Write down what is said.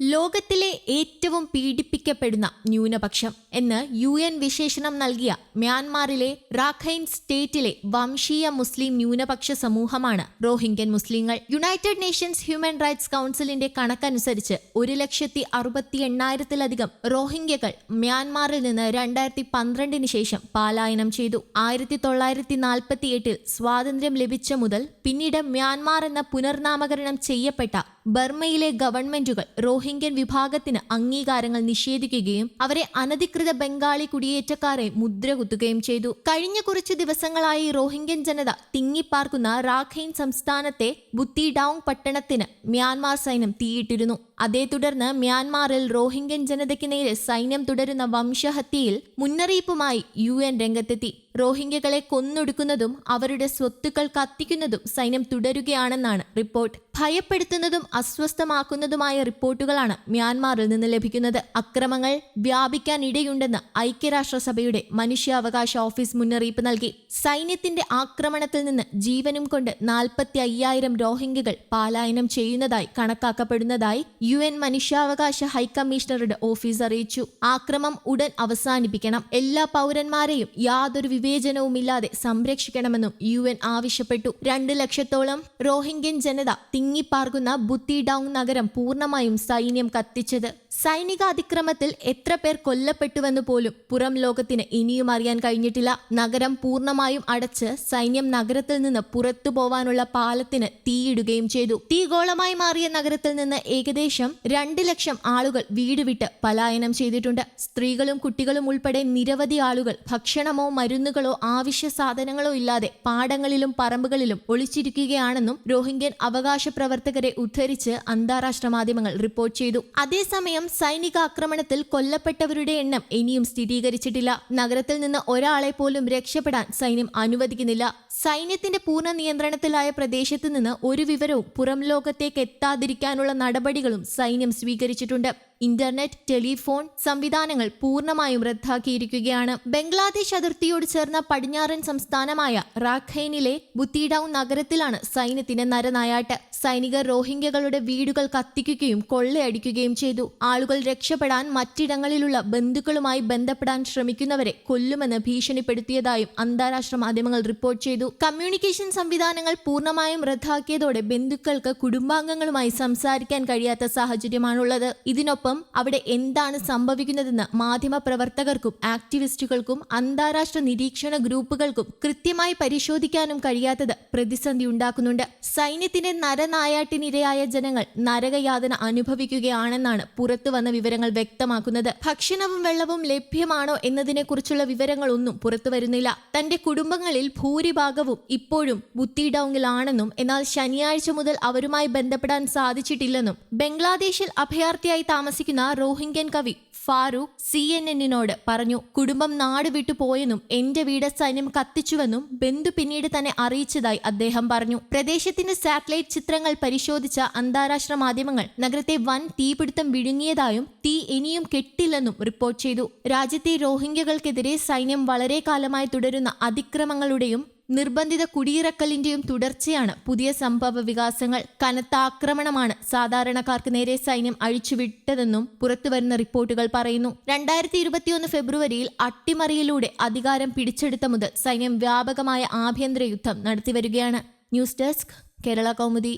ലോകത്തിലെ ഏറ്റവും പീഡിപ്പിക്കപ്പെടുന്ന ന്യൂനപക്ഷം എന്ന് യു എൻ വിശേഷണം നൽകിയ മ്യാൻമാറിലെ റാഖൈൻ സ്റ്റേറ്റിലെ വംശീയ മുസ്ലിം ന്യൂനപക്ഷ സമൂഹമാണ് റോഹിംഗ്യൻ മുസ്ലിങ്ങൾ. യുണൈറ്റഡ് നേഷൻസ് ഹ്യൂമൻ റൈറ്റ്സ് കൗൺസിലിന്റെ കണക്കനുസരിച്ച് ഒരു ലക്ഷത്തി അറുപത്തി എണ്ണായിരത്തിലധികം റോഹിംഗ്യകൾ മ്യാൻമാറിൽ നിന്ന് രണ്ടായിരത്തി പന്ത്രണ്ടിന് ശേഷം പലായനം ചെയ്തു. ആയിരത്തി തൊള്ളായിരത്തി നാൽപ്പത്തി എട്ടിൽ സ്വാതന്ത്ര്യം ലഭിച്ച മുതൽ പിന്നീട് മ്യാൻമാർ എന്ന പുനർനാമകരണം ചെയ്യപ്പെട്ട ബർമയിലെ ഗവൺമെന്റുകൾ റോഹിംഗ്യൻ വിഭാഗത്തിന് അംഗീകാരങ്ങൾ നിഷേധിക്കുകയും അവരെ അനധികൃത ബംഗാളി കുടിയേറ്റക്കാരെ മുദ്രകുത്തുകയും ചെയ്തു. കഴിഞ്ഞ കുറച്ചു ദിവസങ്ങളായി റോഹിംഗ്യൻ ജനത തിങ്ങിപ്പാർക്കുന്ന റാഖൈൻ സംസ്ഥാനത്തെ ബുത്തിഡൌങ് പട്ടണത്തിന് മ്യാൻമാർ സൈന്യം തീയിട്ടിരുന്നു. അതേ തുടർന്ന് മ്യാൻമാറിൽ റോഹിംഗ്യൻ ജനതയ്ക്ക് നേരെ സൈന്യം തുടരുന്ന വംശഹത്യയിൽ മുന്നറിയിപ്പുമായി യു എൻ രംഗത്തെത്തി. റോഹിംഗ്യകളെ കൊന്നൊടുക്കുന്നതും അവരുടെ സ്വത്തുക്കൾ കത്തിക്കുന്നതും സൈന്യം തുടരുകയാണെന്നാണ് റിപ്പോർട്ട്. ഭയപ്പെടുത്തുന്നതും അസ്വസ്ഥമാക്കുന്നതുമായ റിപ്പോർട്ടുകളാണ് മ്യാൻമാറിൽ നിന്ന് ലഭിക്കുന്നത്. അക്രമങ്ങൾ വ്യാപിക്കാനിടയുണ്ടെന്ന് ഐക്യരാഷ്ട്രസഭയുടെ മനുഷ്യാവകാശ ഓഫീസ് മുന്നറിയിപ്പ് നൽകി. സൈന്യത്തിന്റെ ആക്രമണത്തിൽ നിന്ന് ജീവനും കൊണ്ട് നാൽപ്പത്തി അയ്യായിരം റോഹിംഗ്യകൾ പാലായനം ചെയ്യുന്നതായി കണക്കാക്കപ്പെടുന്നതായി യു എൻ മനുഷ്യാവകാശ ഹൈക്കമ്മീഷണറുടെ ഓഫീസ് അറിയിച്ചു. ആക്രമം ഉടൻ അവസാനിപ്പിക്കണം. എല്ലാ പൗരന്മാരെയും യാതൊരു വിവേചനവുമില്ലാതെ സംരക്ഷിക്കണമെന്നും യു എൻ ആവശ്യപ്പെട്ടു. രണ്ട് ലക്ഷത്തോളം റോഹിംഗ്യൻ ജനത തിങ്ങിപ്പാർക്കുന്ന ബുത്തിഡൌങ് നഗരം പൂർണമായും സൈന്യം കത്തിച്ചത്. സൈനിക അതിക്രമത്തിൽ എത്ര പേർ കൊല്ലപ്പെട്ടുവെന്ന് പോലും പുറം ലോകത്തിന് ഇനിയും അറിയാൻ കഴിഞ്ഞിട്ടില്ല. നഗരം പൂർണമായും അടച്ച് സൈന്യം നഗരത്തിൽ നിന്ന് പുറത്തു പോവാനുള്ള പാലത്തിന് തീയിടുകയും ചെയ്തു. തീഗോളമായി മാറിയ നഗരത്തിൽ നിന്ന് ഏകദേശം രണ്ട് ലക്ഷം ആളുകൾ വീട് വിട്ട് പലായനം ചെയ്തിട്ടുണ്ട്. സ്ത്രീകളും കുട്ടികളും ഉൾപ്പെടെ നിരവധി ആളുകൾ ഭക്ഷണമോ മരുന്നുകളോ ആവശ്യ സാധനങ്ങളോ ഇല്ലാതെ പാടങ്ങളിലും പറമ്പുകളിലും ഒളിച്ചിരിക്കുകയാണെന്നും റോഹിംഗ്യൻ അവകാശ പ്രവർത്തകരെ ഉദ്ധരിച്ച് അന്താരാഷ്ട്ര മാധ്യമങ്ങൾ റിപ്പോർട്ട് ചെയ്തു. അതേസമയം സൈനിക ആക്രമണത്തിൽ കൊല്ലപ്പെട്ടവരുടെ എണ്ണം ഇനിയും സ്ഥിരീകരിച്ചിട്ടില്ല. നഗരത്തിൽ നിന്ന് ഒരാളെ പോലും രക്ഷപ്പെടാൻ സൈന്യം അനുവദിക്കുന്നില്ല. സൈന്യത്തിന്റെ പൂർണ നിയന്ത്രണത്തിലായ പ്രദേശത്ത് നിന്ന് ഒരു വിവരവും പുറം ലോകത്തേക്ക് എത്താതിരിക്കാനുള്ള നടപടികളും സൈന്യം സ്വീകരിച്ചിട്ടുണ്ട്. ഇന്റർനെറ്റ് ടെലിഫോൺ സംവിധാനങ്ങൾ പൂർണമായും റദ്ദാക്കിയിരിക്കുകയാണ്. ബംഗ്ലാദേശ് അതിർത്തിയോട് ചേർന്ന പടിഞ്ഞാറൻ സംസ്ഥാനമായ റാഖൈനിലെ ബുത്തിഡൌൺ നഗരത്തിലാണ് സൈന്യത്തിന്റെ നരനായാട്ട്. സൈനികർ റോഹിംഗ്യകളുടെ വീടുകൾ കത്തിക്കുകയും കൊള്ളയടിക്കുകയും ചെയ്തു. ആളുകൾ രക്ഷപ്പെടാൻ മറ്റിടങ്ങളിലുള്ള ബന്ധുക്കളുമായി ബന്ധപ്പെടാൻ ശ്രമിക്കുന്നവരെ കൊല്ലുമെന്ന് ഭീഷണിപ്പെടുത്തിയതായും അന്താരാഷ്ട്ര മാധ്യമങ്ങൾ റിപ്പോർട്ട് ചെയ്തു. കമ്മ്യൂണിക്കേഷൻ സംവിധാനങ്ങൾ പൂർണമായും റദ്ദാക്കിയതോടെ ബന്ധുക്കൾക്ക് കുടുംബാംഗങ്ങളുമായി സംസാരിക്കാൻ കഴിയാത്ത സാഹചര്യമാണുള്ളത്. ഇതിനൊപ്പം അവിടെ എന്താണ് സംഭവിക്കുന്നതെന്ന് മാധ്യമപ്രവർത്തകർക്കും ആക്ടിവിസ്റ്റുകൾക്കും അന്താരാഷ്ട്ര നിരീക്ഷണ ഗ്രൂപ്പുകൾക്കും കൃത്യമായി പരിശോധിക്കാനും കഴിയാത്തത് പ്രതിസന്ധി ഉണ്ടാക്കുന്നുണ്ട്. സൈന്യത്തിന്റെ നരനായാട്ടിനിരയായ ജനങ്ങൾ നരകയാതന അനുഭവിക്കുകയാണെന്നാണ് പുറത്തുവന്ന വിവരങ്ങൾ വ്യക്തമാക്കുന്നത്. ഭക്ഷണവും വെള്ളവും ലഭ്യമാണോ എന്നതിനെക്കുറിച്ചുള്ള വിവരങ്ങളൊന്നും പുറത്തുവരുന്നില്ല തന്റെ കുടുംബങ്ങളിൽ ഭൂരിഭാഗവും ഇപ്പോഴും ബുത്തിഡൌങ്ങിലാണെന്നും എന്നാൽ ശനിയാഴ്ച മുതൽ അവരുമായി ബന്ധപ്പെടാൻ സാധിച്ചിട്ടില്ലെന്നും ബംഗ്ലാദേശിൽ അഭയാർത്ഥിയായി താമസിക്കുന്ന റോഹിംഗ്യൻ കവി ഫാറൂഖ് സി എൻ എന്നിനോട് പറഞ്ഞു കുടുംബം നാട് വിട്ടു പോയെന്നും എന്റെ വീട് സൈന്യം കത്തിച്ചുവെന്നും ബന്ധു പിന്നീട് തന്നെ അറിയിച്ചതായി അദ്ദേഹം പറഞ്ഞു. പ്രദേശത്തിന്റെ സാറ്റലൈറ്റ് ചിത്രങ്ങൾ പരിശോധിച്ച അന്താരാഷ്ട്ര മാധ്യമങ്ങൾ നഗരത്തെ വൻ തീപിടുത്തം വിഴുങ്ങിയതായും തീ ഇനിയും കെട്ടില്ലെന്നും റിപ്പോർട്ട് ചെയ്തു. രാജ്യത്തെ റോഹിംഗ്യകൾക്കെതിരെ സൈന്യം വളരെ കാലമായി തുടരുന്ന അതിക്രമങ്ങളുടെയും നിർബന്ധിത കുടിയിറക്കലിന്റെയും തുടർച്ചയാണ് പുതിയ സംഭവ വികാസങ്ങൾ. കനത്ത ആക്രമണമാണ് സാധാരണക്കാർക്ക് നേരെ സൈന്യം അഴിച്ചുവിട്ടതെന്നും പുറത്തുവരുന്ന റിപ്പോർട്ടുകൾ പറയുന്നു. രണ്ടായിരത്തി ഇരുപത്തിയൊന്ന് ഫെബ്രുവരിയിൽ അട്ടിമറിയിലൂടെ അധികാരം പിടിച്ചെടുത്ത മുതൽ സൈന്യം വ്യാപകമായ ആഭ്യന്തര യുദ്ധം നടത്തിവരികയാണ്. News desk Kerala Kaumudi.